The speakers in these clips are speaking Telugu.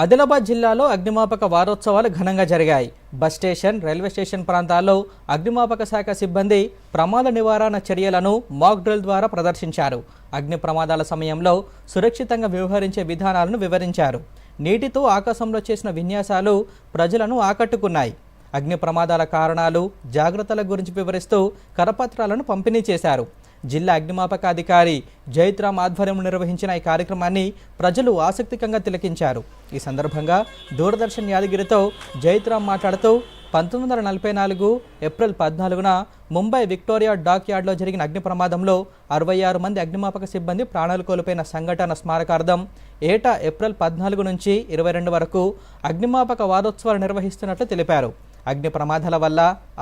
ఆదిలాబాద్ జిల్లాలో అగ్నిమాపక వారోత్సవాలు ఘనంగా జరిగాయి. బస్ స్టేషన్ రైల్వే స్టేషన్ ప్రాంతాల్లో అగ్నిమాపక శాఖ సిబ్బంది ప్రమాద నివారణ చర్యలను మాక్ డ్రిల్ ద్వారా ప్రదర్శించారు. అగ్ని ప్రమాదాల సమయంలో సురక్షితంగా వ్యవహరించే విధానాలను వివరించారు. నీటితో ఆకాశంలో చేసిన విన్యాసాలు ప్రజలను ఆకట్టుకున్నాయి. అగ్ని ప్రమాదాల కారణాలు జాగ్రత్తల గురించి వివరిస్తూ కరపత్రాలను పంపిణీ చేశారు. జిల్లా అగ్నిమాపక అధికారి జైత్రామ్ ఆధ్వర్యంలో నిర్వహించిన ఈ కార్యక్రమాన్ని ప్రజలు ఆసక్తికంగా తిలకించారు. ఈ సందర్భంగా దూరదర్శన్ యాదగిరితో జైత్రామ్ మాట్లాడుతూ పంతొమ్మిది వందల నలభై నాలుగు ఏప్రిల్ పద్నాలుగున ముంబై విక్టోరియా డాక్ యార్డ్లో జరిగిన అగ్ని ప్రమాదంలో అరవై ఆరు మంది అగ్నిమాపక సిబ్బంది ప్రాణాలు కోల్పోయిన సంఘటన స్మారకార్థం ఏటా ఏప్రిల్ పద్నాలుగు నుంచి ఇరవై రెండు వరకు అగ్నిమాపక వారోత్సవాలు నిర్వహిస్తున్నట్లు తెలిపారు. అగ్ని ప్రమాదాల వల్ల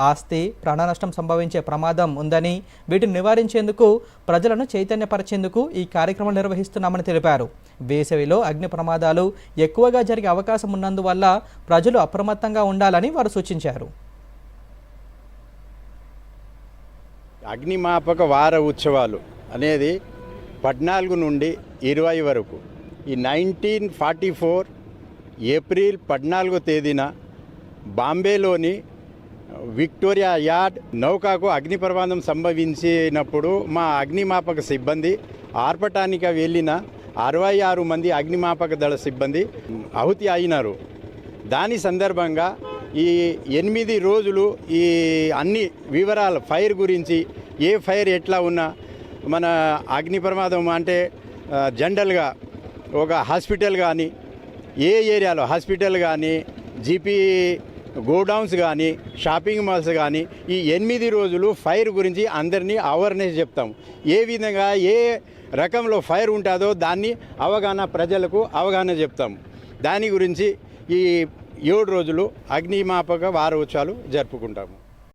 ఆస్తి ప్రాణనష్టం సంభవించే ప్రమాదం ఉందని వీటిని నివారించేందుకు ప్రజలను చైతన్యపరిచేందుకు ఈ కార్యక్రమం నిర్వహిస్తున్నామని తెలిపారు. వేసవిలో అగ్ని ప్రమాదాలు ఎక్కువగా జరిగే అవకాశం ఉన్నందువల్ల ప్రజలు అప్రమత్తంగా ఉండాలని వారు సూచించారు. అగ్నిమాపక వార ఉత్సవాలు అనేది పద్నాలుగు నుండి ఇరవై వరకు. ఈ నైన్టీన్ ఫార్టీ ఫోర్ ఏప్రిల్ పద్నాలుగో తేదీన బాంబేలోని విక్టోరియా యార్డ్ నౌకకు అగ్ని ప్రమాదం సంభవించినప్పుడు మా అగ్నిమాపక సిబ్బంది ఆర్పటానికి వెళ్ళిన అరవై ఆరు మంది అగ్నిమాపక దళ సిబ్బంది ఆహుతి అయినారు. దాని సందర్భంగా ఈ ఎనిమిది రోజులు ఈ అన్ని వివరాలు ఫైర్ గురించి ఏ ఫైర్ ఎట్లా ఉన్నా మన అగ్ని ప్రమాదం అంటే జనరల్గా ఒక హాస్పిటల్ కానీ ఏ ఏరియాలో హాస్పిటల్ కానీ జీపీ గోడౌన్స్ కానీ షాపింగ్ మాల్స్ కానీ ఈ ఎనిమిది రోజులు ఫైర్ గురించి అందరినీ అవేర్నెస్ చెప్తాం. ఏ విధంగా ఏ రకంలో ఫైర్ ఉంటుందో దాన్ని అవగాహన ప్రజలకు అవగాహన చెప్తాం. దాని గురించి ఈ ఏడు రోజులు అగ్నిమాపక వారోత్సవాలు జరుపుకుంటాము.